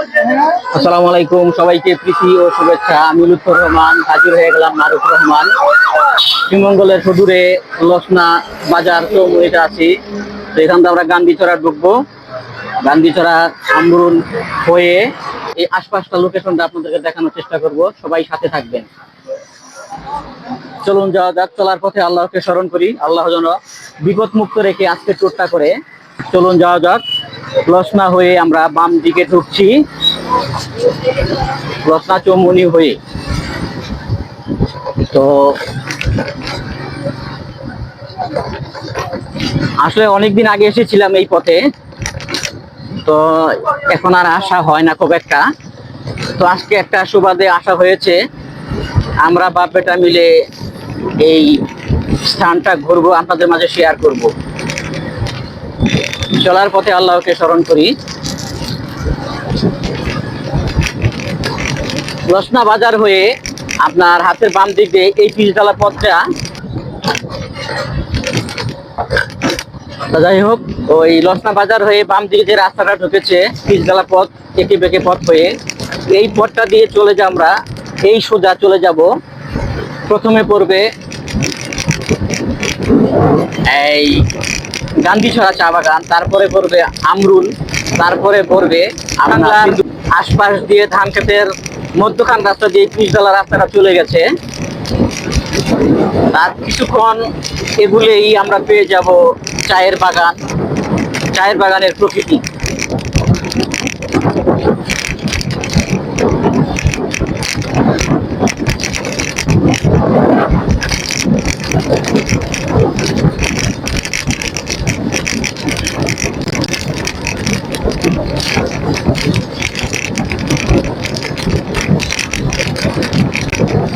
আসসালামু আলাইকুম, সবাইকে প্রীতি ও শুভেচ্ছা। আমি লুৎফর রহমান, হাজির হয়ে গেলাম মারুফ রহমান। শ্রীমঙ্গলের সুদূরে লসনা বাজার চৌমুড়িতে আছি। তো এখান থেকে আমরা গান্ধীচড়া ঢুকবো। গান্ধীচড়া আমরুল হয়ে এই আশপাশটা লোকেশনটা আপনাদেরকে দেখানোর চেষ্টা করব। সবাই সাথে থাকবেন। চলুন যাওয়া যাক, চলার পথে আল্লাহকে স্মরণ করি। আল্লাহ যেন বিপদ মুক্ত রেখে আজকে টুরটা করে। চলুন যাওয়া যাক। লসনা হয়ে আমরা বাম দিকে ঢুকছি। লসনা চৌমুনি হয়ে। তো আসলে অনেকদিন আগে এসেছিলাম এই পথে। তো এখন আর আসা হয় না খুব একটা। তো আজকে একটা সুবাদে আসা হয়েছে। আমরা বাপ বেটা মিলে এই স্থানটা ঘুরবো, আপনাদের মাঝে শেয়ার করব। চলার পথে আল্লাহকে স্মরণ করি। রসনা বাজার হয়ে আপনার হাতের বাম দিক এই পিচডালা পথটা। যাই হোক, ওই লসনা বাজার হয়ে বাম দিকে যে রাস্তাটা ঢুকেছে, পিচডালা পথ, একে বেঁকে পথ হয়ে, এই পথটা দিয়ে চলে যা আমরা, এই সোজা চলে যাব। প্রথমে পড়বে এই গান্ধীছড়া চা বাগান, তারপরে পড়বে আমরুল, তারপরে পড়বে আশপাশ দিয়ে ধান খেতের মধ্যখান রাস্তা দিয়ে পিচডালা রাস্তাটা চলে গেছে। তার কিছুক্ষণ এগুলেই আমরা পেয়ে যাব চায়ের বাগান, চায়ের বাগানের প্রকৃতি।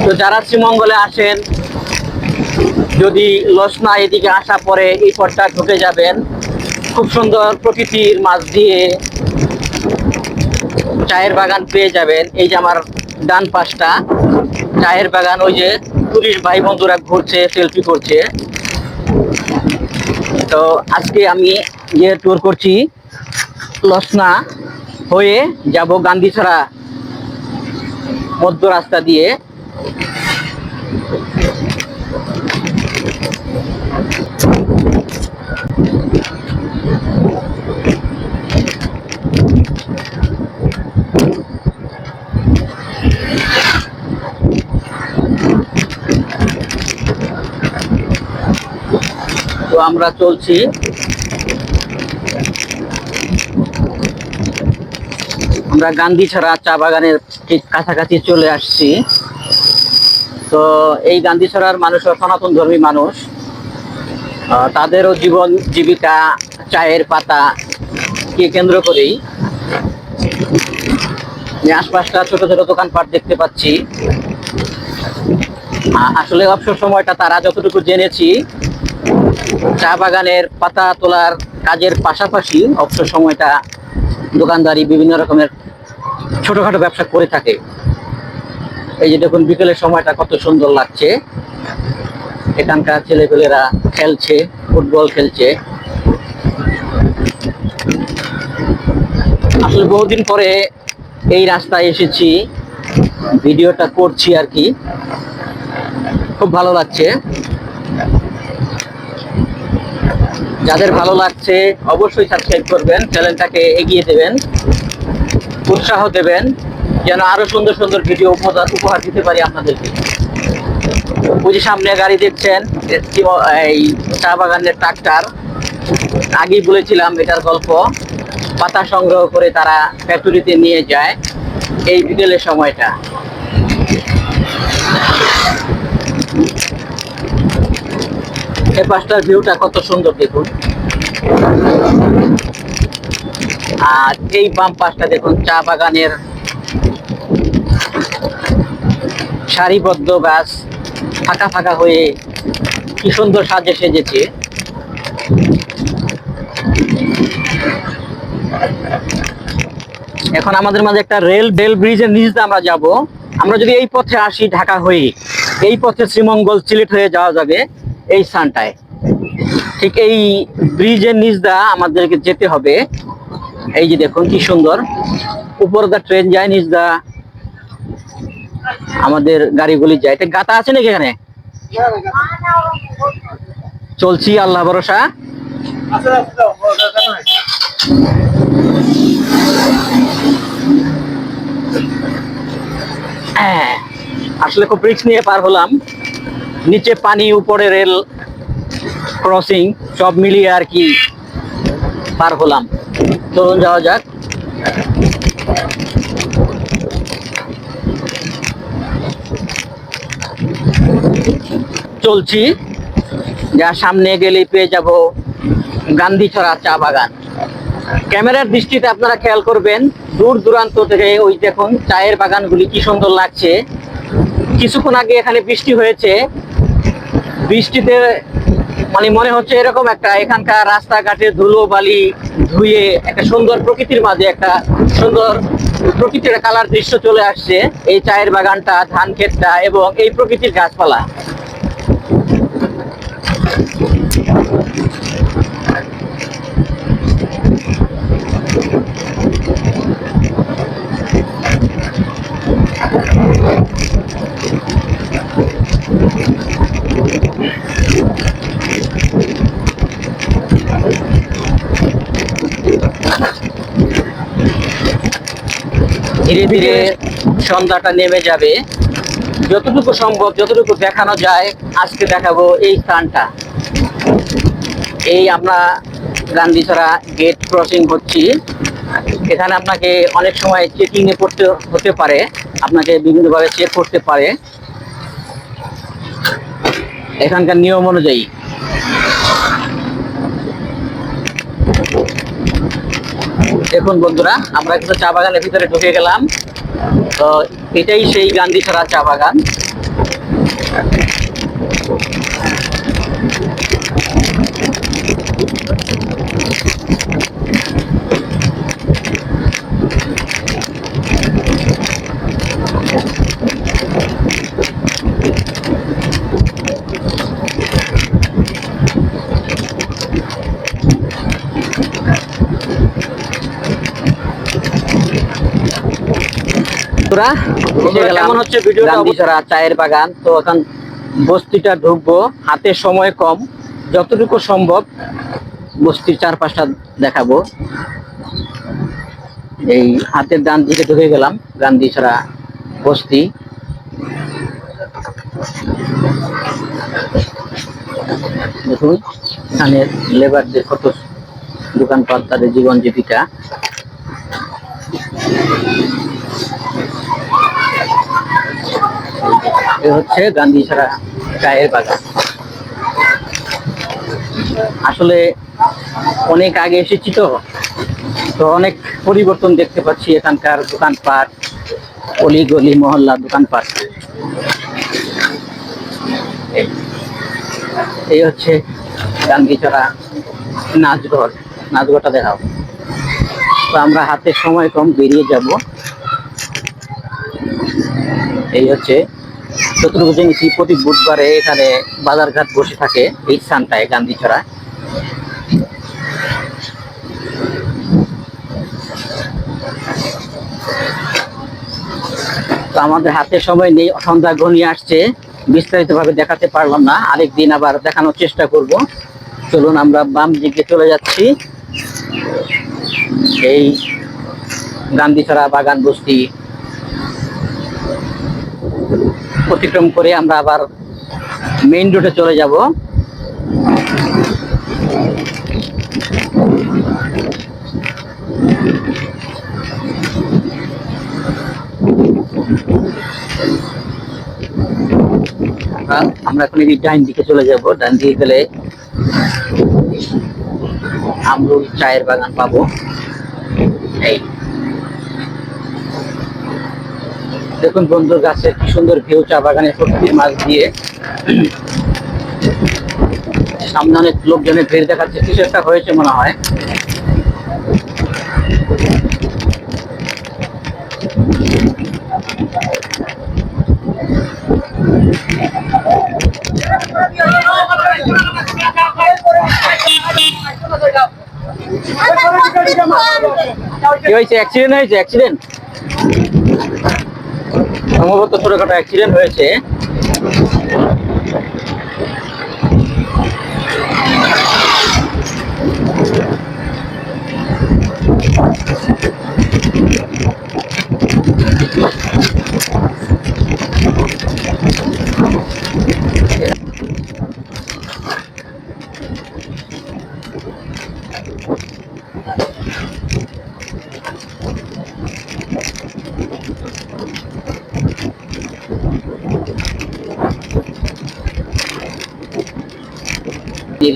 তো যারা শ্রীমঙ্গলে আসেন, যদি লসনা এদিকে আসা পরে এই পথটা ঢুকে যাবেন, খুব সুন্দর প্রকৃতির মাঝ দিয়ে চায়ের বাগান পেয়ে যাবেন। এই যে আমার ডান পাশটা, চায়ের বাগান, ওই যে টুরিস্ট ভাই বন্ধুরা ঘুরছে সেলফি করছে। তো আজকে আমি যে ট্যুর করছি, লসনা হয়ে যাব গান্ধীছড়া মধ্য রাস্তা দিয়ে। তো আমরা চলছি। আমরা গান্ধী ছাড়া চা বাগানের ঠিক কাছাকাছি চলে আসছি। তো এই গান্ধী ছাড়ার মানুষরা সনাতন ধর্মী মানুষ। তাদেরও জীবন, জীবিকা, চায়ের পাতা কে কেন্দ্র করেই। আশপাশটা ছোট ছোট দোকানপাট দেখতে পাচ্ছি। আসলে অবসর সময়টা তারা যতটুকু জেনেছি, চা বাগানের পাতা তোলার কাজের পাশাপাশি অবসর সময়টা দোকানদারি বিভিন্ন রকমের ছোটখাটো ব্যবসা করে থাকে। এই যে দেখুন, বিকেলের সময়টা কত সুন্দর লাগছে। এখানকার ছেলেপেলেরা খেলছে, ফুটবল খেলছে। আসলে বহুদিন পরে এই রাস্তায় এসেছি, ভিডিওটা করছি আর কি। খুব ভালো লাগছে। যাদের ভালো লাগছে, অবশ্যই সাবস্ক্রাইব করবেন চ্যানেলটাকে এগিয়ে দেবেন, উৎসাহ দেবেন। যেন আরও সুন্দর সুন্দর ভিডিও উপহার দিতে পারি আপনাদেরকে। ওই যে সামনে গাড়ি দেখছেন এই চা বাগানের ট্রাক্টর আগেই বলেছিলাম এটার গল্প। পাতা সংগ্রহ করে তারা ফ্যাক্টরিতে নিয়ে যায় এই বিকেলের সময়টা। এই পাশটার ভিউটা কত সুন্দর দেখুন। আর এই বাম পাশটা দেখুন, চা বাগানের সারিবদ্ধ গাছ ফাঁকা ফাঁকা হয়ে কি সুন্দর সাজে সেজেছে। এখন আমাদের মাঝে একটা রেল রেল ব্রিজের নিচ আমরা যাব। আমরা যদি এই পথে আসি ঢাকা হয়ে, এই পথে শ্রীমঙ্গল সিলেট হয়ে যাওয়া যাবে এই স্থানটায়। ঠিক এই ব্রিজের নিচ দা আমাদেরকে যেতে হবে। এই যে দেখুন কি সুন্দর উপর দা ট্রেন যায় নিচ দা। আমাদের গাড়িগুলি যায়। তো গাতা আছে নাকি এখানে? চলছি, আল্লাহ ভরসা। হ্যাঁ আসলে খুব রিক্স নিয়ে পার হলাম। নিচে পানি, উপরে রেল ক্রসিং সব মিলিয়ে আর কি পার হলাম। চলুন যাওয়া যাক। চলছি। যা সামনে গেলে পেয়ে যাব গান্ধীছড়া চা বাগান। ক্যামেরার দৃষ্টিতে আপনারা খেয়াল করবেন, দূর দূরান্ত থেকে ওই দেখুন চায়ের বাগানগুলি কি সুন্দর লাগছে। কিছুক্ষণ আগে এখানে বৃষ্টি হয়েছে। বৃষ্টিতে মানে মনে হচ্ছে এরকম একটা এখানকার রাস্তাঘাটে ধুলো বালি ধুয়ে একটা সুন্দর প্রকৃতির মাঝে একটা সুন্দর প্রকৃতির কালার দৃশ্য চলে আসছে। এই চায়ের বাগানটা, ধান ক্ষেতটা এবং এই প্রকৃতির গাছপালা। ধীরে ধীরে সন্ধ্যাটা নেমে যাবে। যতটুকু সম্ভব, যতটুকু দেখানো যায়, আজকে দেখাবো এই স্থানটা। এই আমরা গান্ধীছড়া গেট ক্রসিং হচ্ছি। এখানে আপনাকে অনেক সময় চেকিংয়ে করতে হতে পারে, আপনাকে বিভিন্নভাবে চেক করতে পারে। এখানকার নিয়ম অনুযায়ী। দেখুন বন্ধুরা, আমরা কিন্তু চা বাগানের ভিতরে ঢুকে গেলাম। তো এটাই সেই গান্ধীছড়া চা বাগান। বন্ধুরা কেমন হচ্ছে ভিডিওটা? চায়ের বাগান। তো এখন বস্তিটা ঢুকবো হাতে সময় কম যতটুকু সম্ভব বস্তির চারপাশটা দেখাবো। এই হাতের ডান দিকে ঢুকে গেলাম গান্ধীছড়া বস্তি। দেখুন এখানে লেবারদের কত দোকানপাট তাদের জীবন জীবিকা। এ হচ্ছে গান্ধীছড়া চায়ের বাগান। আসলে অনেক আগে এসেছি তো তো অনেক পরিবর্তন দেখতে পাচ্ছি এখানকার দোকানপাট, অলি গলি মহল্লা দোকানপাট। এই- হচ্ছে গান্ধীছড়া নাচঘর, নাচঘরটা দেখাও। তো আমরা হাতে সময় কম বেরিয়ে যাব। এই হচ্ছে যতটুকু প্রতি বুধবারে এখানে বাজারঘাট বসে থাকে এই স্থানটায়, গান্ধীছড়া। তো আমাদের হাতে সময় নেই, সন্ধ্যা ঘনিয়ে আসছে বিস্তারিত ভাবে দেখাতে পারলাম না আরেক দিন আবার দেখানোর চেষ্টা করব। চলুন আমরা বাম দিকে চলে যাচ্ছি। এই গান্ধীছড়া বাগান বস্তি অতিক্রম করে আমরা আবার মেইন রোডে চলে যাব। আমরা- এখন এই ডাইন দিকে চলে যাব। ডান দিকে গেলে আমরুল চায়ের বাগান পাবো। এই দেখুন বন্ধুর গাছে কি সুন্দর ভিউ, চা বাগানে প্রকৃতির মাছ দিয়ে। সামনে অনেক লোকজনের ভিড় দেখাচ্ছে, কিছু একটা হয়েছে মনে হয়। কি হয়েছে? অ্যাক্সিডেন্ট হয়েছে অ্যাক্সিডেন্ট সম্ভবত ছোটখাটো অ্যাক্সিডেন্ট হয়েছে।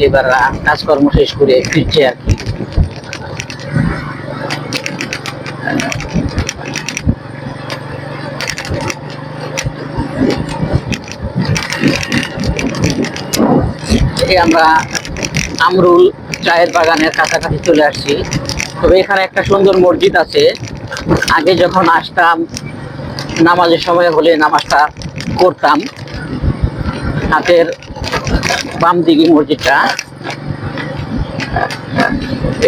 লেবাররা কাজকর্ম শেষ করে ফিরছে আর কি। আমরা আমরুল চায়ের বাগানের কাছাকাছি চলে আসছি। তবে এখানে একটা সুন্দর মসজিদ আছে। আগে যখন আসতাম, নামাজের সময় হলে নামাজটা করতাম হাতের বাম দিকে মসজিদটা।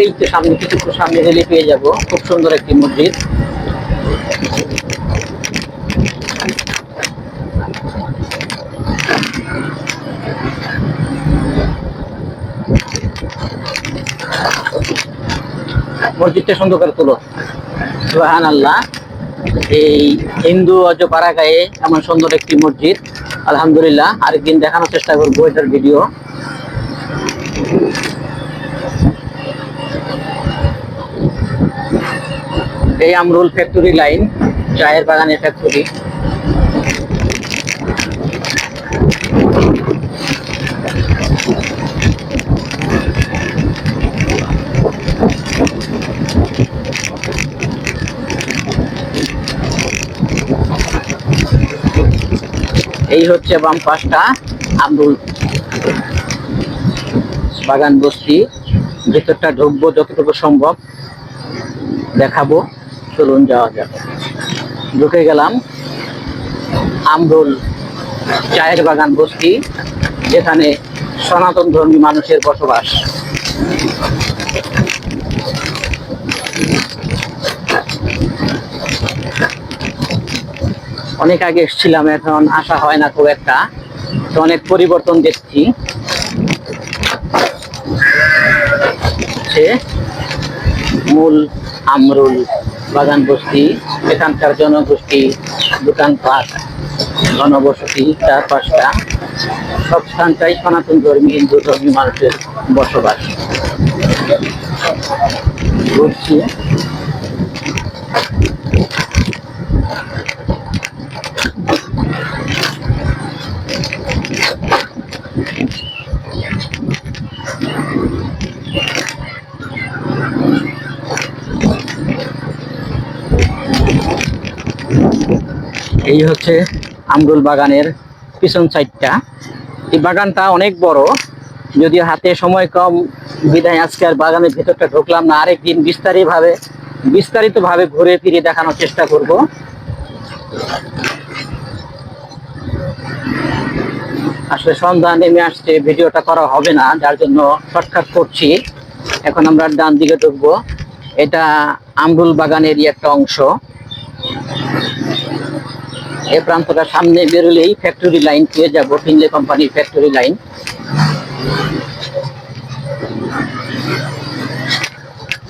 এই তো সামনে কিছুক্ষণ সামনে গেলে পেয়ে যাব। খুব সুন্দর একটি মসজিদ। মসজিদটা সুন্দর করে তুলো। সুহান আল্লাহ এই হিন্দু অজপাড়া গায়ে এমন সুন্দর একটি মসজিদ। আলহামদুলিল্লাহ আরেকদিন দেখানোর চেষ্টা করব এটার ভিডিও এই আমরুল ফ্যাক্টরি লাইন চায়ের বাগানের ফ্যাক্টরি এই হচ্ছে বাম পাশটা আমরুল বাগান বস্তি। ভেতরটা ঢুকবো যতটুকু সম্ভব। দেখাবো। চলুন যাওয়া যাবে ঢুকে গেলাম আমরুল চায়ের বাগান বস্তি, যেখানে সনাতন ধর্মী মানুষের বসবাস। অনেক আগে এসেছিলাম, এখন আসা হয় না খুব একটা। তো অনেক পরিবর্তন দেখছি। মূল আমরুল বাগান বস্তি, এখানকার জনগোষ্ঠী, দোকানপাট ঘনবসতি চার পাঁচটা। সব স্থানটাই সনাতন ধর্মী, হিন্দু ধর্মী মানুষের বসবাস। ঘুরছি। এই হচ্ছে আমরুল বাগানের পিছন সাইডটা এই বাগানটা অনেক বড়, যদিও হাতে সময় কম বিদায় আজকে আর বাগানের ভেতরটা ঢুকলাম না। আরেকদিন বিস্তারিত ভাবে ঘুরে ফিরে দেখানোর চেষ্টা করব। আসলে সন্ধ্যা নেমে আসছে, ভিডিওটা করা হবে না, যার জন্য শর্টকাট করছি। এখন আমরা ডান দিকে ঢুকবো। এটা আমরুল বাগানেরই একটা অংশ। এই প্রান্তটা সামনে বেরোলেই ফ্যাক্টরি লাইন পেয়ে যাব ফিনলে কোম্পানির ফ্যাক্টরি লাইন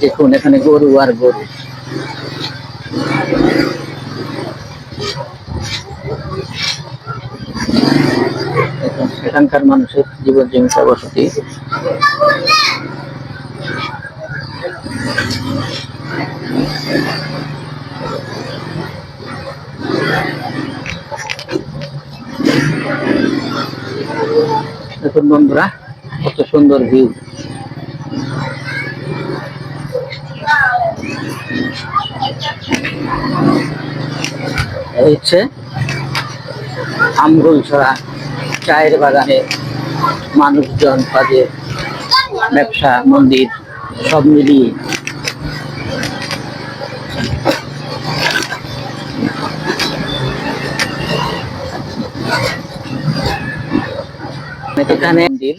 দেখুন, এখানে গরু আর গরু। এখানকার মানুষের জীবন জীবিকা বসতি দেখুন বন্ধুরা, কত সুন্দর ভিউ হচ্ছে আমগুল ছড়া চায়ের বাগানে মানুষজন তাদের ব্যবসা, মন্দির, সব মিলিয়ে। এখানে মন্দির।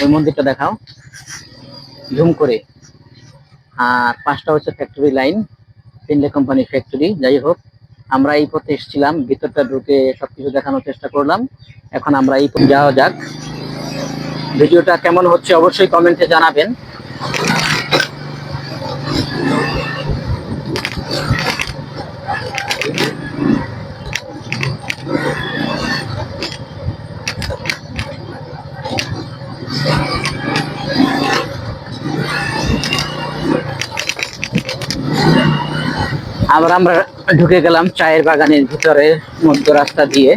ওই মন্দিরটা দেখাও। ঝুম করে। আর পাঁচটা হচ্ছে factory line Finlay company factory যাই হোক, আমরা এই পথে এসেছিলাম, ভিতরটা ঢুকে সবকিছু দেখানোর চেষ্টা করলাম। এখন আমরা এই যাওয়া যাক। ভিডিওটা কেমন হচ্ছে অবশ্যই কমেন্টে জানাবেন। আবার আমরা ঢুকে গেলাম চায়ের বাগানের ভিতরে মধ্য রাস্তা দিয়ে।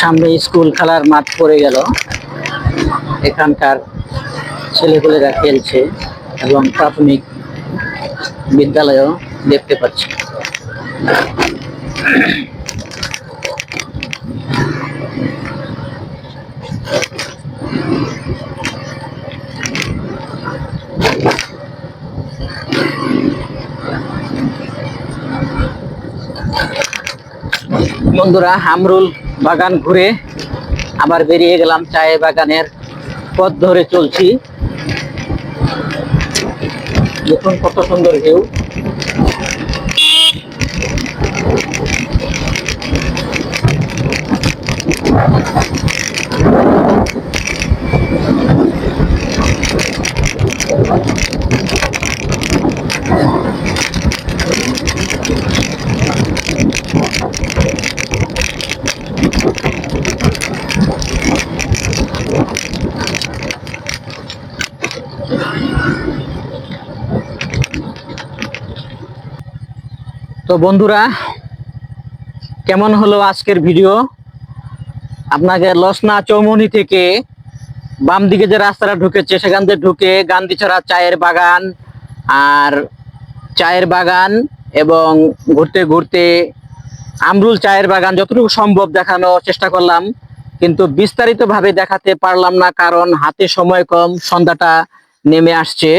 সামনে স্কুল খেলার মাঠ পড়ে গেল। এখানকার ছেলেপুলেরা খেলছে এবং প্রাথমিক বিদ্যালয়ও দেখতে পাচ্ছি। বন্ধুরা হামরুল বাগান ঘুরে আবার বেরিয়ে গেলাম চায়ে বাগানের পথ ধরে চলছি। দেখুন কত সুন্দর ভিউ তো বন্ধুরা, কেমন হলো আজকের ভিডিও? আপনাকে লসনা চৌমনি থেকে বাম দিকে যে রাস্তাটা ঢুকেছে, সেখান থেকে ঢুকে গান্ধীছড়া চায়ের বাগান আর চায়ের বাগান এবং ঘুরতে ঘুরতে আমরুল চায়ের বাগান যতটুকু সম্ভব দেখানোর চেষ্টা করলাম, কিন্তু বিস্তারিতভাবে দেখাতে পারলাম না কারণ হাতে সময় কম, সন্ধ্যাটা নেমে আসছে।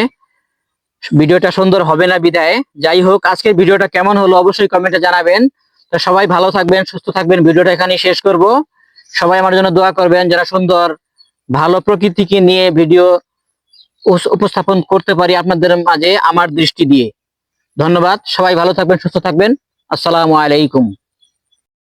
ভিডিওটা সুন্দর হবে না বিদায়। যাই হোক, আজকের ভিডিওটা কেমন হলো অবশ্যই কমেন্টে জানাবেন। তো সবাই ভালো থাকবেন, সুস্থ থাকবেন, ভিডিওটা এখানেই শেষ করব। সবাই আমার জন্য দোয়া করবেন, যারা সুন্দর, ভালো প্রকৃতিকে নিয়ে ভিডিও উপস্থাপন করতে পারি আপনাদের মাঝে আমার দৃষ্টি দিয়ে। ধন্যবাদ, সবাই ভালো থাকবেন, সুস্থ থাকবেন। আসসালামু আলাইকুম।